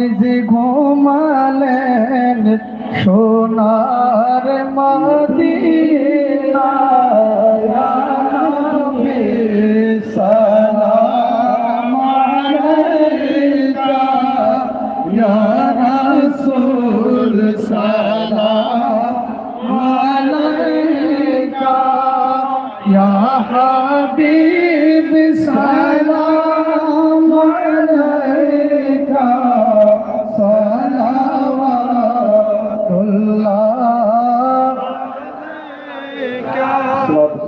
নবীজি ঘুমালেন সোনার মদিনা সালাম আলাইকা ইয়া রাসূল সালাম আলাইকা ইয়া হাবিব الصلاة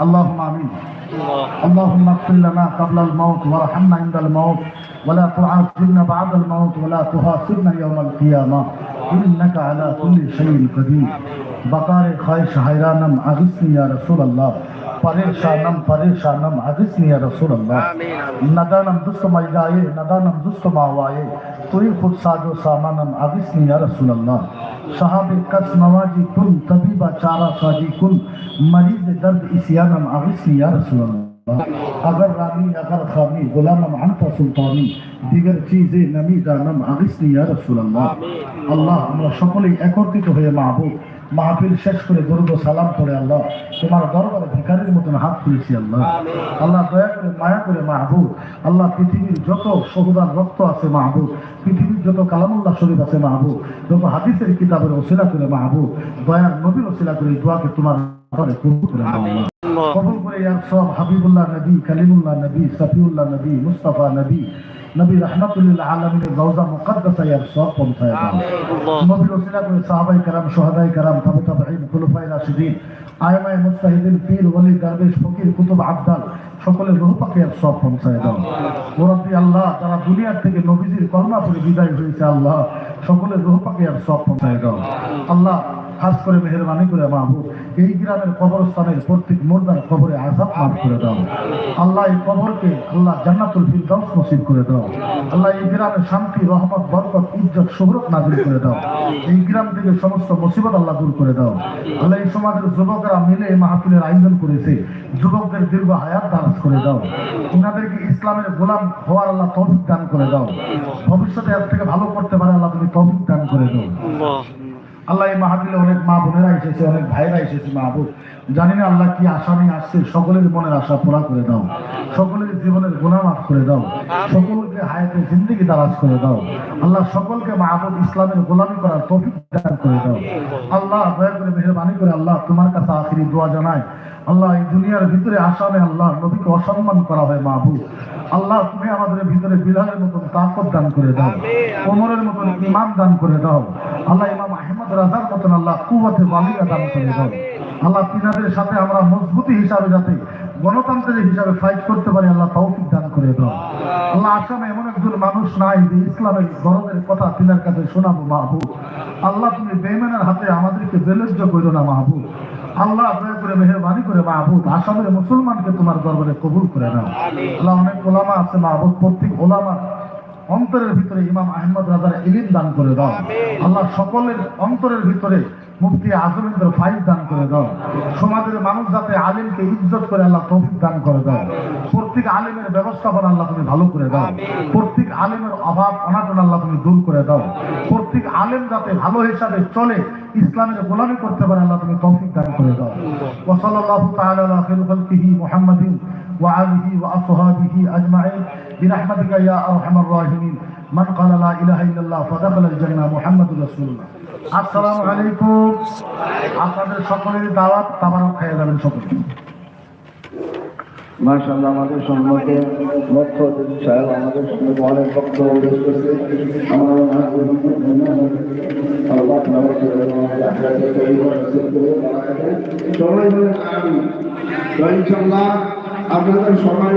اللهم آمين. اللهم اغفر لنا قبل الموت وارحمنا عند الموت. ولا تعاقبنا بعد الموت ولا تحاسبنا يوم القيامة. إنك على كل شيء قدير. بقار خواهش حيرانم أغثني يا رسول الله. পারেশানম পারেশানম হাদিস নিয়ে রসুল্লাহ নাদানম দুস্তমাই গায়ে নাদানম দুস্তমাওয়ায়ে তুই খুদ সাজো সামানম হাদিস নিয়ে রসুল্লাহ সাহাবে কস নওয়াজি কুন তবিবা চারা সাজি কুন মরিজ দর্দ ইসিয়ানম হাদিস নিয়ে রসুল্লাহ اگر رامی اگر خامی غلامم عنت سلطانی দিগের চিজে নামি জানাম হাদিস নিয়ে রসুল্লাহ আল্লাহ আমরা সকলেই একত্রিত হয়ে মাহবুব মাহফিল শেষ করে দরুদ সালাম করে আল্লাহ। তোমার দরবারে ভিখারির মতন হাত তুলেছি আল্লাহ। আল্লাহ দয়া করে মায়া করে মাহবুব। আল্লাহ পৃথিবীর যত সহুদার রক্ত আছে মাহবুব পৃথিবীর যত কালামুল্লাহ শরীফ আছে মাহবুব যত হাদিসের কিতাবের ওসিলা করে মাহবুব দয়ার নবীর ওসিলা করে দোয়াকে তোমার কবুল করে ইয়ার সব হাবিবুল্লাহ নবী কালিমুল্লাহ নবী সফিউল্লাহ নবী মুস্তাফা নবী নবী রহমতুল্লাহ আলমিনের রওজা মুকদ্দাসা ইয়ার সব পৌঁছায় দাও নবীর ওসিলা করে সাহাবাই কারাম সোহাদাই কারাম তবে তাবেঈন খুলফায়ে রাশিদিন আয়মায়ে মুস্তাহিদিন পীর ওলি ফকির কুতুব সকলের সব পৌঁছায় দাও। আল্লাহ তারা দুনিয়ার থেকে নবীজির করে বিদায় হয়েছে, আল্লাহ সকলের সব পৌঁছায় দাও। আল্লাহ, খাস করে মেহরবানি করে মাহবুব, এই গ্রামের কবরস্থানের প্রত্যেক মুর্দার কবরে মাফ করে দাও। আল্লাহ, এই কবরকে আল্লাহ জান্নাতুল ফিরদাউস নসিব করে দাও। আল্লাহ, এই গ্রামের শান্তি, রহমত, বরকত, ইজ্জত শুভরত নাজিল করে দাও। এই গ্রাম থেকে সমস্ত মুসিবত আল্লাহ দূর করে দাও। আল্লাহ, এই সমাজের যুবকরা মিলে মাহফিলের আয়োজন করেছে। যুবকদের দীর্ঘ হায়াত দারাজ করে দাও। ওনাদেরকে ইসলামের গোলাম হওয়ার আল্লাহ তৌফিক দান করে দাও। ভবিষ্যতে এর থেকে ভালো করতে পারে আল্লাহ তুমি তৌফিক দান করে দাও। আল্লাহ এই মাহফিলে অনেক মা বোনেরা এসেছে, অনেক ভাইরা এসেছে মাহবুব। জানি না আল্লাহ কি আশা নিয়ে আসছে, সকলের মনের আশা পুরা করে দাও। সকলের জীবনের মাফ করে দাও। সকলকে হায়াতে জিন্দিগি দারাজ করে দাও। আল্লাহ সকলকে মাহবুব ইসলামের গোলামি করার তৌফিক দান করে দাও। আল্লাহ দয়া করে মেহরবানি করে আল্লাহ তোমার কাছে আখিরি দোয়া জানায় আল্লাহ এই দুনিয়ার ভিতরে আসামে আল্লাহ নবীকে অসম্মান করা হয় মাহবুব। আল্লাহ তুমি আমাদের ভিতরে বিধানের মতন তাকত দান করে দাও। কোমরের মতন ইমান দান করে দাও। আল্লাহ ইমাম আহমদ রাজার মতন আল্লাহ দান করে আল্লাহ তিনাদের সাথে আমরা মজবুতি হিসাবে যাতে হিসাবে ফাইট করতে পারি, আল্লাহ তৌফিক দান করে দাও আল্লাহ আসামে এমন একজন মানুষ নাই যে ইসলামের কথা তিনার কাছে শোনাবো মাহবুব। আল্লাহ তুমি বেইমানের হাতে আমাদেরকে বেলজ্জ করো না মাহবুব। আল্লাহ করে মেহরবানি করে মাহবুব, আসামের মুসলমানকে তোমার দরবারে কবুল করে নাও। আল্লাহ অনেক ওলামা আছে মাহবুব, প্রত্যেক ওলামা অন্তরের ভিতরে ইমাম আহমদ রাজার ইলিম দান করে দাও। আল্লাহ সকলের অন্তরের ভিতরে মুফতি আজমিন্দ্র ফাইজ দান করে দাও। সমাজের মানুষ যাতে আলিমকে ইজ্জত করে আল্লাহ তৌফিক দান করে দাও। প্রত্যেক আলিমের ব্যবস্থাপনা আল্লাহ তুমি ভালো করে দাও। প্রত্যেক আলিমের অভাব অনাটন আল্লাহ তুমি দূর করে দাও। প্রত্যেক আলিম যাতে ভালো হিসাবে চলে ইসলামের গোলামি করতে পারে আল্লাহ তুমি তৌফিক দান করে দাও। ওসলাল্লাহু তাআলা আলা খাইরুল খালকিহি মুহাম্মাদিন ওয়া আলিহি ওয়া আসহাবিহি আজমাইন। বিরাহমাতিকা ইয়া আরহামার রাহিমিন। মান কালা লা ইলাহা ইল্লাল্লাহ ফাদাখালাল জান্নাহ মুহাম্মাদুর রাসূলুল্লাহ। আসসালামু আলাইকুম। আপনাদের সকলের দাওয়াত তাবারক খেয়ে যাবেন সকলে মার্শাল্লাহ আমাদের সম্মুখে মুখ্য অতিথি সাহেব আমাদের সম্মুখে অনেক বক্তব্য পেশ করছে। সবাই বলে আপনাদের সবাই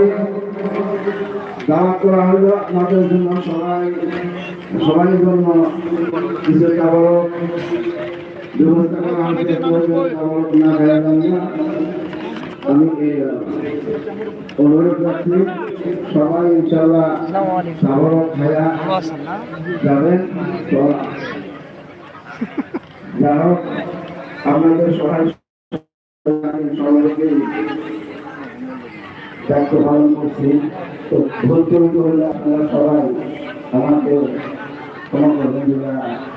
দাওয়াত করা হলো আপনাদের জন্য সবাই সবাই জন্য কিছু খাবার ব্যবস্থা করা হয়েছে খাবার না হয়ে যান না। আমি অনুরোধ রাখছি সবাই ইনশাল্লাহ খাবার খায়া আপনাদের সহায় করছি ভুল ত্রুটি হলে আপনারা সবাই আমাকে ক্ষমা